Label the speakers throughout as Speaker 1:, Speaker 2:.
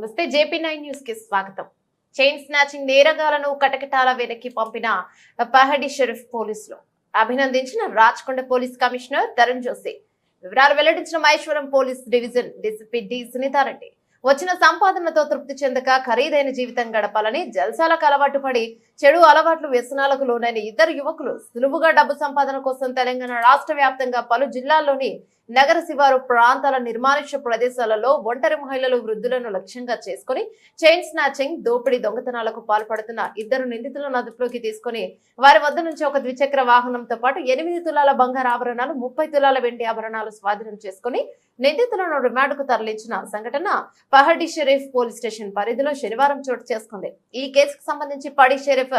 Speaker 1: నమస్తే JP nine న్యూస్కి స్వాగతం. చైన్ స్నాచింగ్ నేరగాలను కటకటాల వెనక్కి పంపిన పహడి షరీఫ్ పోలీసులు. అభినందించిన రాచకొండ పోలీస్ కమిషనర్ తరుణ్ జోషి. వివరాలు వెల్లడించిన Maheshwaram police division DCP D Sunitha Reddy. వచ్చిన సంపాదనతో తృప్తి చెందక ఖరీదైన జీవితం గడపాలని జల్సాలకు అలవాటు పడి చెడు అలవాట్లు వ్యసనాలకు లోనైన ఇద్దరు యువకులు సులువుగా డబ్బు సంపాదన కోసం తెలంగాణ రాష్ట్ర వ్యాప్తంగా పలు జిల్లాల్లోని నగర శివారు ప్రాంతాల నిర్మానుష్య ప్రదేశాలలో ఒంటరి మహిళలు వృద్ధులను లక్ష్యంగా చేసుకుని చైన్ స్నాచింగ్ దోపిడీ దొంగతనాలకు పాల్పడుతున్న ఇద్దరు నిందితులను అదుపులోకి తీసుకుని వారి వద్ద నుంచి ఒక ద్విచక్ర వాహనంతో పాటు ఎనిమిది తులాల బంగారు ఆభరణాలు ముప్పై తులాల వెండి ఆభరణాలు స్వాధీనం చేసుకుని నిందితులను రిమాండ్కు తరలించిన సంఘటన పహడి షరీఫ్ పోలీస్ స్టేషన్ పరిధిలో శనివారం చోటు చేసుకుంది. ఈ కేసుకు సంబంధించి పడి షరీఫ్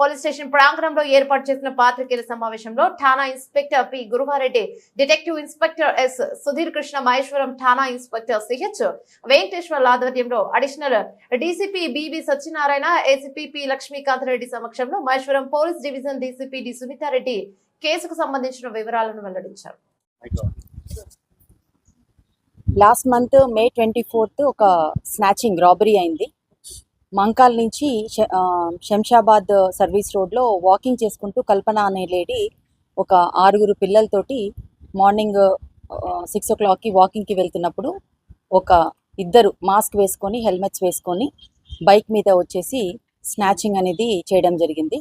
Speaker 1: పోలీస్ స్టేషన్ ప్రాంగణంలో ఏర్పాటు చేసిన పాత్రికేయుల సమావేశంలో thana inspector P Guruva Reddy detective inspector S Sudhir Krishna Maheshwaram ఠాణా inspector CH Venkateshwar ఆధ్వర్యంలో additional DCP BV Satyanarayana ACP P Lakshmikant Reddy సమక్షంలో Maheshwaram police division DCP D Sunitha Reddy కేసుకు సంబంధించిన వివరాలను వెల్లడించారు.
Speaker 2: Last month May twenty fourth ఒక snatching robbery అయింది. మంకాల్ నుంచి Shamshabad service రోడ్లో వాకింగ్ చేసుకుంటూ కల్పన అనే లేడీ ఒక ఆరుగురు పిల్లలతోటి మార్నింగ్ సిక్స్ ఓ క్లాక్కి వాకింగ్కి వెళ్తున్నప్పుడు ఒక ఇద్దరు మాస్క్ వేసుకొని హెల్మెట్స్ వేసుకొని బైక్ మీద వచ్చేసి స్నాచింగ్ అనేది చేయడం జరిగింది.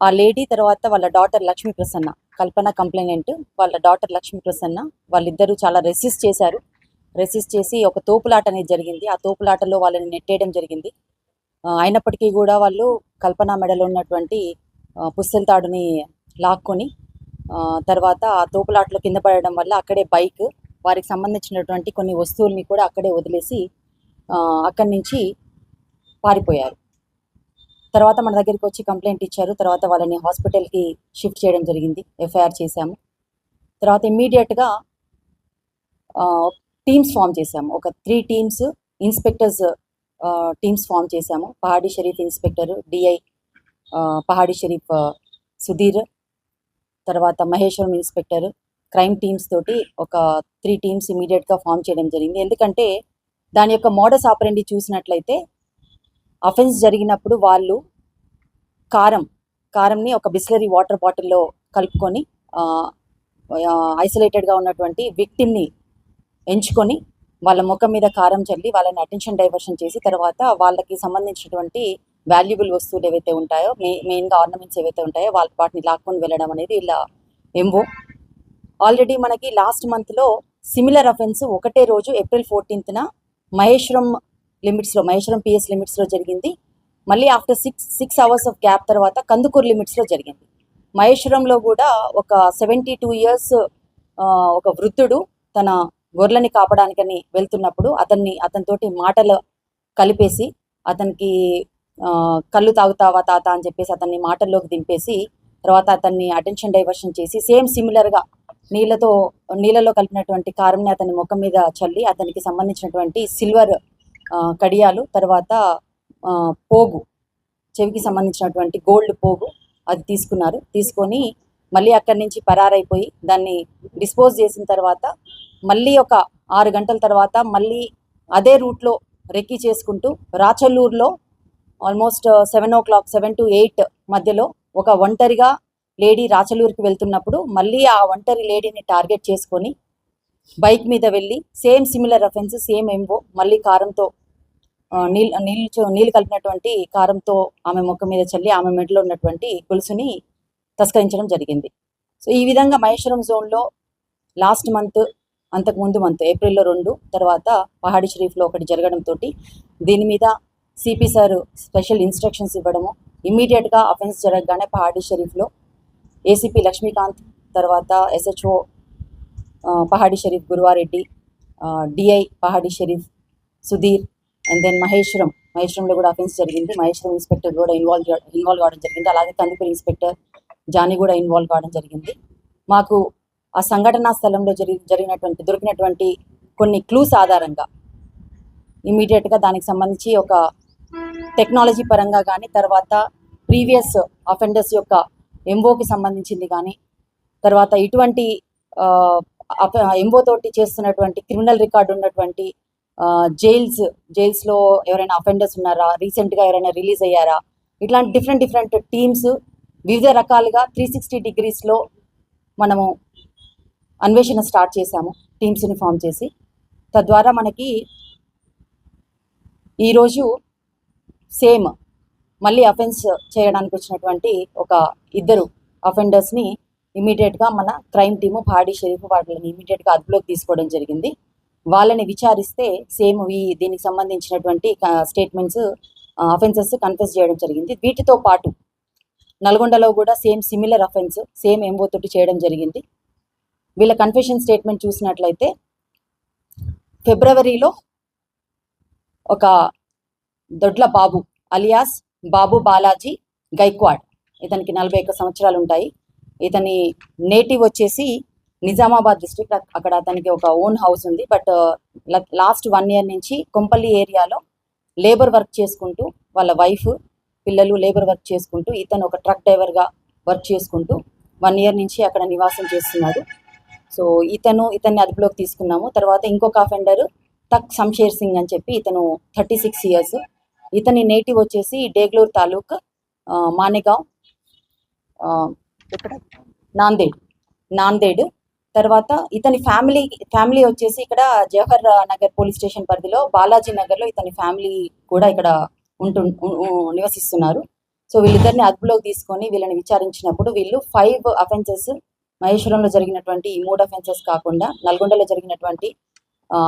Speaker 2: ఆ లేడీ తర్వాత వాళ్ళ డాటర్ లక్ష్మీ ప్రసన్న కల్పన కంప్లైనెంట్ వాళ్ళ డాటర్ లక్ష్మీ ప్రసన్న వాళ్ళిద్దరూ చాలా రెసిస్ట్ చేశారు. రెసిస్ట్ చేసి ఒక తోపులాట అనేది జరిగింది. ఆ తోపులాటలో వాళ్ళని నెట్టేయడం జరిగింది. అయినప్పటికీ కూడా వాళ్ళు కల్పన మెడలో ఉన్నటువంటి ఆ, పుస్తల తాడుని లాక్కొని తర్వాత ఆ తోపులాటలో కింద పడడం వల్ల అక్కడే బైక్ వారికి సంబంధించినటువంటి కొన్ని వస్తువుల్ని కూడా అక్కడే వదిలేసి అక్కడి నుంచి పారిపోయారు. తర్వాత మన దగ్గరికి వచ్చి కంప్లైంట్ ఇచ్చారు. తర్వాత వాళ్ళని హాస్పిటల్కి షిఫ్ట్ చేయడం జరిగింది. ఎఫ్ఐఆర్ చేశాము. తర్వాత ఇమ్మీడియట్గా టీమ్స్ ఫామ్ చేశాము. ఒక three teams inspectors teams form చేశాము. పహాడి షరీఫ్ ఇన్స్పెక్టర్ డిఐ పహాడి షరీఫ్ సుధీర్ తర్వాత మహేశ్వరం ఇన్స్పెక్టర్ క్రైమ్ టీమ్స్ తోటి ఒక త్రీ టీమ్స్ ఇమీడియట్గా ఫామ్ చేయడం జరిగింది. ఎందుకంటే దాని యొక్క మోడస్ ఆపరెండి చూసినట్లయితే అఫెన్స్ జరిగినప్పుడు వాళ్ళు కారం కారంని ఒక బిస్లరీ వాటర్ బాటిల్లో కలుపుకొని ఐసోలేటెడ్గా ఉన్నటువంటి విక్టిమ్ని ఎంచుకొని వాళ్ళ ముఖం మీద కారం చల్లి వాళ్ళని అటెన్షన్ డైవర్షన్ చేసి తర్వాత వాళ్ళకి సంబంధించినటువంటి వాల్యుబుల్ వస్తువులు ఏవైతే ఉంటాయో మే మెయిన్గా ఆర్నమెంట్స్ ఏవైతే ఉంటాయో వాళ్ళ వాటిని లాక్కొని వెళ్ళడం అనేది ఇలా ఎంబో ఆల్రెడీ మనకి లాస్ట్ మంత్లో సిమిలర్ అఫెన్స్ ఒకటే రోజు ఏప్రిల్ ఫోర్టీన్త్న మహేశ్వరం లిమిట్స్లో మహేశ్వరం పిఎస్ లిమిట్స్లో జరిగింది. మళ్ళీ after six six hours of gap తర్వాత కందుకూరు లిమిట్స్లో జరిగింది. మహేశ్వరంలో కూడా ఒక సెవెంటీ టూ ఇయర్స్ ఒక వృద్ధుడు తన గొర్రెలని కాపడానికని వెళ్తున్నప్పుడు అతన్ని అతనితోటి మాటలు కలిపేసి అతనికి ఆ, కళ్ళు తాగుతావా తాత అని చెప్పేసి అతన్ని మాటల్లోకి దింపేసి తర్వాత అతన్ని అటెన్షన్ డైవర్షన్ చేసి సేమ్ సిమిలర్గా నీళ్ళతో నీళ్ళలో కలిపినటువంటి కారంని అతని ముఖం మీద చల్లి అతనికి సంబంధించినటువంటి సిల్వర్ కడియాలు తర్వాత పోగు చెవికి సంబంధించినటువంటి గోల్డ్ పోగు అది తీసుకున్నారు. తీసుకొని మళ్ళీ అక్కడి నుంచి పరారైపోయి దాన్ని డిస్పోజ్ చేసిన తర్వాత మళ్ళీ ఒక ఆరు గంటల తర్వాత మళ్ళీ అదే రూట్లో రెక్కి చేసుకుంటూ రాచల్లూరులో almost seven o'clock seven to eight మధ్యలో ఒక ఒంటరిగా లేడీ రాచలూరుకి వెళ్తున్నప్పుడు మళ్ళీ ఆ ఒంటరి లేడీని టార్గెట్ చేసుకొని బైక్ మీద వెళ్ళి same similar offence same MO మళ్ళీ కారంతో ఆ, నీళ్ళు నీళ్ళు నీళ్ళు కలిపినటువంటి కారంతో ఆమె ముఖం మీద చల్లి ఆమె మెడలో ఉన్నటువంటి గొలుసుని తస్కరించడం జరిగింది. సో ఈ విధంగా మహేశ్వరం జోన్లో లాస్ట్ మంత్ అంతకుముందు మంత్ ఏప్రిల్లో రెండు తర్వాత పహాడి షరీఫ్లో ఒకటి జరగడంతో దీని మీద సిపి సార్ స్పెషల్ ఇన్స్ట్రక్షన్స్ ఇవ్వడము ఇమీడియట్గా అఫెన్స్ జరగగానే పహాడి షరీఫ్లో ఏసీపీ లక్ష్మీకాంత్ తర్వాత SHO Pahadi Sharif Guruva Reddy DI Pahadi Sharif Sudhir and then Maheshwaram. మహేశ్వరంలో కూడా అఫెన్స్ జరిగింది. మహేశ్వరం ఇన్స్పెక్టర్ కూడా ఇన్వాల్వ్ ఇన్వాల్వ్ కావడం జరిగింది. అలాగే కందుకూరు ఇన్స్పెక్టర్ జానీ కూడా ఇన్వాల్వ్ కావడం జరిగింది. మాకు ఆ సంఘటనా స్థలంలో జరిగి జరిగినటువంటి దొరికినటువంటి కొన్ని క్లూస్ ఆధారంగా ఇమీడియట్గా దానికి సంబంధించి ఒక టెక్నాలజీ పరంగా కానీ తర్వాత ప్రీవియస్ అఫెండర్స్ యొక్క ఎంఓకి సంబంధించింది కానీ తర్వాత ఇటువంటి ఎంఓ తోటి చేస్తున్నటువంటి క్రిమినల్ రికార్డు ఉన్నటువంటి జైల్స్ జైల్స్లో ఎవరైనా అఫెండర్స్ ఉన్నారా? రీసెంట్గా ఎవరైనా రిలీజ్ అయ్యారా? ఇట్లాంటి డిఫరెంట్ డిఫరెంట్ టీమ్స్ వివిధ రకాలుగా త్రీ సిక్స్టీ డిగ్రీస్లో మనము అన్వేషణ స్టార్ట్ చేశాము టీమ్స్ని ఫామ్ చేసి. తద్వారా మనకి ఈరోజు సేమ్ మళ్ళీ అఫెన్స్ చేయడానికి వచ్చినటువంటి ఒక ఇద్దరు అఫెండర్స్ని ఇమీడియట్గా మన క్రైమ్ టీము పాడి షరీఫ్ వాటిని ఇమీడియట్గా అదుపులోకి తీసుకోవడం జరిగింది. వాళ్ళని విచారిస్తే సేమ్ ఈ దీనికి సంబంధించినటువంటి స్టేట్మెంట్స్ అఫెన్సెస్ కన్ఫెస్ చేయడం జరిగింది. వీటితో పాటు నల్గొండలో కూడా same similar offence same MO తోటి చేయడం జరిగింది. వీళ్ళ కన్ఫెషన్ స్టేట్మెంట్ చూసినట్లయితే ఫిబ్రవరిలో ఒక దొడ్ల బాబు అలియాస్ బాబు బాలాజీ గైక్వాడ్ ఇతనికి నలభై ఒక్క సంవత్సరాలు ఉంటాయి. ఇతని నేటివ్ వచ్చేసి నిజామాబాద్ డిస్ట్రిక్ట్ అక్కడ అతనికి ఒక ఓన్ హౌస్ ఉంది. బట్ లాస్ట్ వన్ ఇయర్ నుంచి కొంపల్లి ఏరియాలో లేబర్ వర్క్ చేసుకుంటూ వాళ్ళ వైఫ్ పిల్లలు లేబర్ వర్క్ చేసుకుంటూ ఇతను ఒక ట్రక్ డ్రైవర్గా వర్క్ చేసుకుంటూ వన్ ఇయర్ నుంచి అక్కడ నివాసం చేస్తున్నాడు. సో ఇతను ఇతన్ని అదుపులోకి తీసుకున్నాము. తర్వాత ఇంకొక అఫెండర్ తక్ శంషేర్ సింగ్ అని చెప్పి ఇతను థర్టీ సిక్స్ ఇయర్స్ ఇతని నేటివ్ వచ్చేసి డేగ్లూర్ తాలూక్ మానేగావ్ ఆ, నాందేడ్ నాందేడ్. తర్వాత ఇతని ఫ్యామిలీ ఫ్యామిలీ వచ్చేసి ఇక్కడ జవహర్ నగర్ పోలీస్ స్టేషన్ పరిధిలో బాలాజీ నగర్లో ఇతని ఫ్యామిలీ కూడా ఇక్కడ ఉంటు నివసిస్తున్నారు. సో వీళ్ళిద్దరిని అదుపులోకి తీసుకొని వీళ్ళని విచారించినప్పుడు వీళ్ళు ఫైవ్ అఫెన్సెస్ మహేశ్వరంలో జరిగినటువంటి ఈ మూడు అఫెన్సెస్ కాకుండా నల్గొండలో జరిగినటువంటి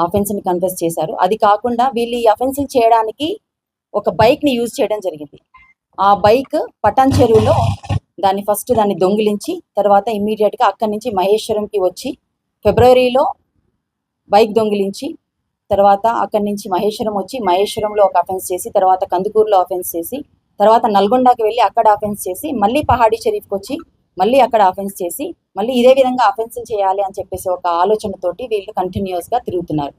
Speaker 2: అఫెన్స్ని కన్ఫెస్ చేశారు. అది కాకుండా వీళ్ళు ఈ అఫెన్సులు చేయడానికి ఒక బైక్ని యూజ్ చేయడం జరిగింది. ఆ బైక్ పటాన్ చెరువులో దాన్ని ఫస్ట్ దాన్ని దొంగిలించి తర్వాత ఇమ్మీడియట్గా అక్కడి నుంచి మహేశ్వరంకి వచ్చి ఫిబ్రవరిలో బైక్ దొంగిలించి తర్వాత అక్కడి నుంచి మహేశ్వరం వచ్చి మహేశ్వరంలో ఒక అఫెన్స్ చేసి తర్వాత కందుకూరులో అఫెన్స్ చేసి తర్వాత నల్గొండకి వెళ్ళి అక్కడ అఫెన్స్ చేసి మళ్ళీ పహాడీ షరీఫ్కి వచ్చి మళ్ళీ అక్కడ అఫెన్స్ చేసి మళ్ళీ ఇదే విధంగా అఫెన్సులు చేయాలి అని చెప్పేసి ఒక ఆలోచనతోటి వీళ్ళు కంటిన్యూస్గా తిరుగుతున్నారు.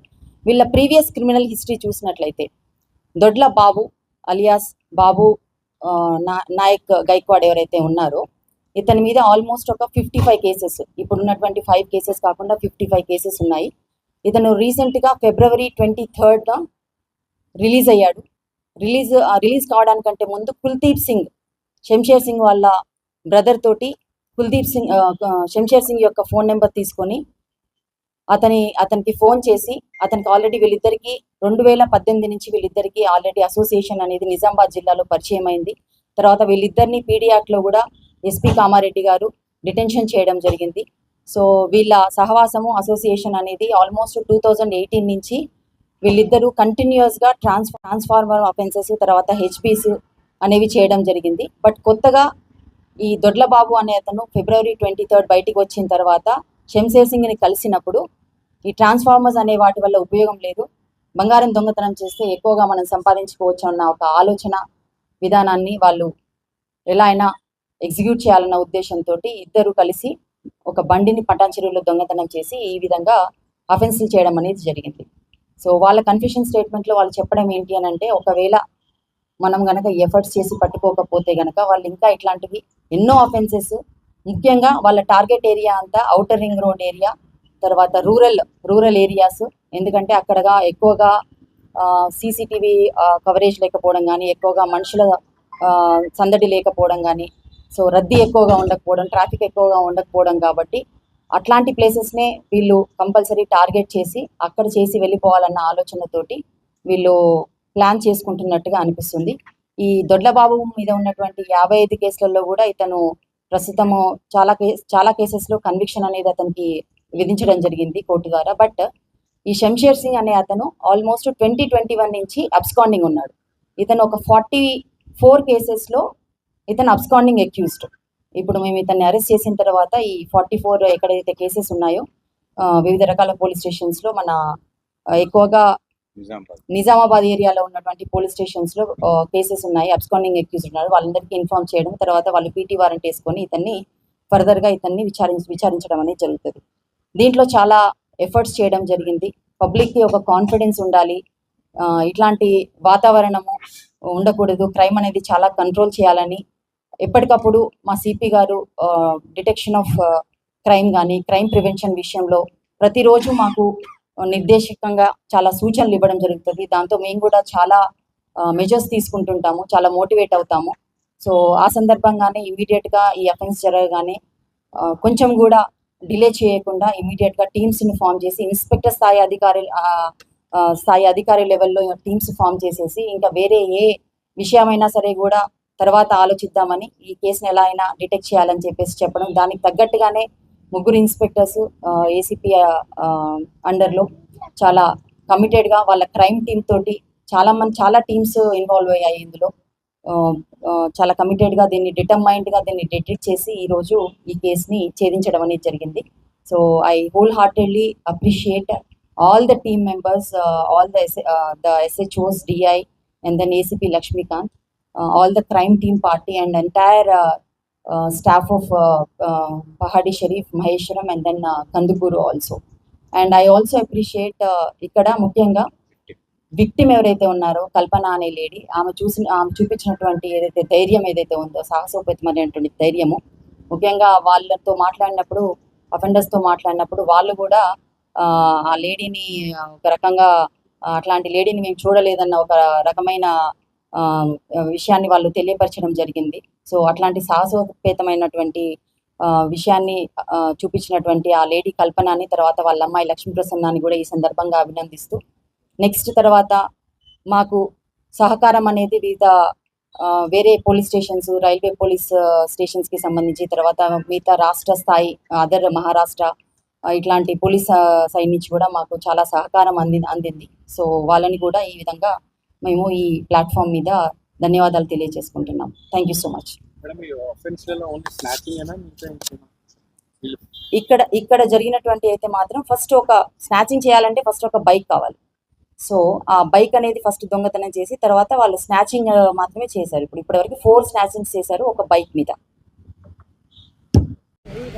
Speaker 2: వీళ్ళ ప్రీవియస్ క్రిమినల్ హిస్టరీ చూసినట్లయితే దొడ్ల బాబు అలియాస్ బాబు ఆ, నా- నాయక్ గైక్వాడ్ ఎవరైతే ఉన్నారో ఇతని మీద ఆల్మోస్ట్ ఒక ఫిఫ్టీ ఫైవ్ కేసెస్ ఇప్పుడు ఉన్నటువంటి ఫైవ్ కేసెస్ కాకుండా ఫిఫ్టీ ఫైవ్ కేసెస్ ఉన్నాయి. ఇతను రీసెంట్గా ఫిబ్రవరి ట్వంటీ థర్డ్ రిలీజ్ అయ్యాడు. రిలీజ్ రిలీజ్ కావడానికంటే ముందు కుల్దీప్ సింగ్ శంషేర్ సింగ్ వాళ్ళ బ్రదర్ తోటి కుల్దీప్ సింగ్ శంషేర్ సింగ్ యొక్క ఫోన్ నెంబర్ తీసుకొని అతని అతనికి ఫోన్ చేసి అతనికి ఆల్రెడీ వీళ్ళిద్దరికి రెండు వేల పద్దెనిమిది నుంచి వీళ్ళిద్దరికి ఆల్రెడీ అసోసియేషన్ అనేది నిజామాబాద్ జిల్లాలో పరిచయం అయింది. తర్వాత వీళ్ళిద్దరిని పీడియాక్లో కూడా ఎస్పీ కామారెడ్డి గారు డిటెన్షన్ చేయడం జరిగింది. సో వీళ్ళ సహవాసము అసోసియేషన్ అనేది ఆల్మోస్ట్ టూ థౌజండ్ ఎయిటీన్ నుంచి వీళ్ళిద్దరూ కంటిన్యూస్గా ట్రాన్స్ ట్రాన్స్ఫార్మర్ అఫెన్సెస్ తర్వాత హెచ్పీస్ అనేవి చేయడం జరిగింది. బట్ కొత్తగా ఈ దొడ్లబాబు అనే అతను ఫిబ్రవరి ట్వంటీ థర్డ్ బయటికి వచ్చిన తర్వాత శంషేర్ సింగ్ని కలిసినప్పుడు ఈ ట్రాన్స్ఫార్మర్స్ అనే వాటి వల్ల ఉపయోగం లేదు. బంగారం దొంగతనం చేస్తే ఎక్కువగా మనం సంపాదించుకోవచ్చు అన్న ఒక ఆలోచన విధానాన్ని వాళ్ళు ఎలా అయినా ఎగ్జిక్యూట్ చేయాలన్న ఉద్దేశంతో ఇద్దరు కలిసి ఒక బండిని పటాన్ చెరువులో దొంగతనం చేసి ఈ విధంగా అఫెన్సులు చేయడం అనేది జరిగింది. సో వాళ్ళ కన్ఫ్యూషన్ స్టేట్మెంట్లో వాళ్ళు చెప్పడం ఏంటి అని అంటే ఒకవేళ మనం గనక ఎఫర్ట్స్ చేసి పట్టుకోకపోతే గనక వాళ్ళు ఇంకా ఇట్లాంటివి ఎన్నో అఫెన్సెస్ ముఖ్యంగా వాళ్ళ టార్గెట్ ఏరియా అంతా అవుటర్ రింగ్ రోడ్ ఏరియా తర్వాత రూరల్ రూరల్ ఏరియాస్ ఎందుకంటే అక్కడగా ఎక్కువగా సీసీటీవీ కవరేజ్ లేకపోవడం కానీ ఎక్కువగా మనుషుల ఆ, సందడి లేకపోవడం కానీ సో రద్దీ ఎక్కువగా ఉండకపోవడం ట్రాఫిక్ ఎక్కువగా ఉండకపోవడం కాబట్టి అట్లాంటి ప్లేసెస్నే వీళ్ళు కంపల్సరీ టార్గెట్ చేసి అక్కడ చేసి వెళ్ళిపోవాలన్న ఆలోచనతోటి వీళ్ళు ప్లాన్ చేసుకుంటున్నట్టుగా అనిపిస్తుంది. ఈ దొడ్లబాబు మీద ఉన్నటువంటి యాభై ఐదు కేసులలో కూడా ఇతను ప్రస్తుతము చాలా కేసు చాలా కేసెస్లో కన్విక్షన్ అనేది అతనికి విధించడం జరిగింది కోర్టు ద్వారా. బట్ ఈ షంషేర్ సింగ్ అనే అతను ఆల్మోస్ట్ ట్వంటీ ట్వంటీ వన్ నుంచి అబ్స్కాండింగ్ ఉన్నాడు. ఇతను ఒక ఫార్టీ ఫోర్ కేసెస్లో ఇతను అబ్స్కాండింగ్ అక్యూజ్డ్ ఇప్పుడు మేము ఇతన్ని అరెస్ట్ చేసిన తర్వాత ఈ ఫార్టీ ఫోర్ ఎక్కడైతే కేసెస్ ఉన్నాయో వివిధ రకాల పోలీస్ స్టేషన్స్లో మన ఎక్కువగా
Speaker 3: నిజామాబాద్.
Speaker 2: ఏరియాలో ఉన్నటువంటి పోలీస్ స్టేషన్స్లో కేసెస్ ఉన్నాయి. అబ్స్కాండింగ్ అక్యూజ్ ఉన్నారు. వాళ్ళందరికీ ఇన్ఫార్మ్ చేయడం తర్వాత వాళ్ళు పీటీ వారెంట్ వేసుకొని ఇతన్ని ఫర్దర్గా ఇతన్ని విచారించ విచారించడం అనేది జరుగుతుంది. దీంట్లో చాలా ఎఫర్ట్స్ చేయడం జరిగింది. పబ్లిక్కి ఒక కాన్ఫిడెన్స్ ఉండాలి. ఆ, ఇట్లాంటి వాతావరణము ఉండకూడదు. క్రైమ్ అనేది చాలా కంట్రోల్ చేయాలని ఎప్పటికప్పుడు మా సిపి గారు డిటెక్షన్ ఆఫ్ క్రైమ్ కానీ క్రైమ్ ప్రివెన్షన్ విషయంలో ప్రతిరోజు మాకు నిర్దేశకంగా చాలా సూచనలు ఇవ్వడం జరుగుతుంది. దాంతో మేము కూడా చాలా మెజర్స్ తీసుకుంటుంటాము. చాలా మోటివేట్ అవుతాము. సో ఆ సందర్భంగానే ఇమీడియట్గా ఈ అఫెన్స్ జరగగానే కొంచెం కూడా డిలే చేయకుండా immediate గా టీమ్స్ని ఫామ్ చేసి ఇన్స్పెక్టర్ స్థాయి అధికారి స్థాయి అధికారి లెవెల్లో టీమ్స్ ఫామ్ చేసేసి ఇంకా వేరే ఏ విషయమైనా సరే కూడా తర్వాత ఆలోచిద్దామని ఈ కేసుని ఎలా అయినా డిటెక్ట్ చేయాలని చెప్పేసి చెప్పడం దానికి తగ్గట్టుగానే ముగ్గురు ఇన్స్పెక్టర్స్ ఏసీపీ అండర్లో చాలా కమిటెడ్గా వాళ్ళ క్రైమ్ టీమ్ తోటి చాలా మంది చాలా టీమ్స్ ఇన్వాల్వ్ అయ్యాయి ఇందులో. చాలా కమిటెడ్గా దీన్ని డిటర్మైండ్గా దీన్ని డిటెక్ట్ చేసి ఈరోజు ఈ కేసుని ఛేదించడం అనేది జరిగింది. So I wholeheartedly appreciate all the team members all the the SHOs DI and then ACP Lakshmikanth all the crime team party and entire staff of Pahadi Shareef Maheshwaram and then Kanduguru also and I also appreciate ఇక్కడ ముఖ్యంగా victim ఎవరైతే ఉన్నారో కల్పన అనే lady ఆమె చూసిన ఆమె చూపించినటువంటి ఏదైతే ధైర్యం ఏదైతే ఉందో సాహసోపేతమైనటువంటి ధైర్యము ముఖ్యంగా వాళ్ళతో మాట్లాడినప్పుడు అఫెండర్స్తో మాట్లాడినప్పుడు వాళ్ళు కూడా ఆ, లేడీని ఒక రకంగా అట్లాంటి లేడీని మేము చూడలేదన్న ఒక రకమైన విషయాన్ని వాళ్ళు తెలియపరచడం జరిగింది. సో అట్లాంటి సాహసోపేతమైనటువంటి ఆ, విషయాన్ని చూపించినటువంటి ఆ లేడీ కల్పనని తర్వాత వాళ్ళ అమ్మాయి లక్ష్మీ ప్రసన్నాని కూడా ఈ సందర్భంగా అభినందిస్తూ నెక్స్ట్ తర్వాత మాకు సహకారం అనేది వివిధ వేరే పోలీస్ స్టేషన్స్ రైల్వే పోలీస్ స్టేషన్స్కి సంబంధించి తర్వాత మిగతా రాష్ట్ర స్థాయి అదర్ మహారాష్ట్ర ఇట్లాంటి పోలీస్ సైడ్ నుంచి కూడా మాకు చాలా సహకారం అంది అందింది. సో వాళ్ళని కూడా ఈ విధంగా మేము ఈ ప్లాట్ఫామ్ మీద ధన్యవాదాలు తెలియజేసుకుంటున్నాం.
Speaker 3: Thank you so much?
Speaker 2: ఇక్కడ ఇక్కడ జరిగినటువంటి అయితే మాత్రం ఫస్ట్ ఒక స్నాచింగ్ చేయాలంటే ఫస్ట్ ఒక బైక్ కావాలి. సో ఆ బైక్ అనేది ఫస్ట్ దొంగతనం చేసి తర్వాత వాళ్ళు స్నాచింగ్ మాత్రమే చేశారు. ఇప్పుడు ఇప్పటివరకు ఫోర్ స్నాచింగ్స్ చేశారు ఒక బైక్ మీద.
Speaker 4: రైట్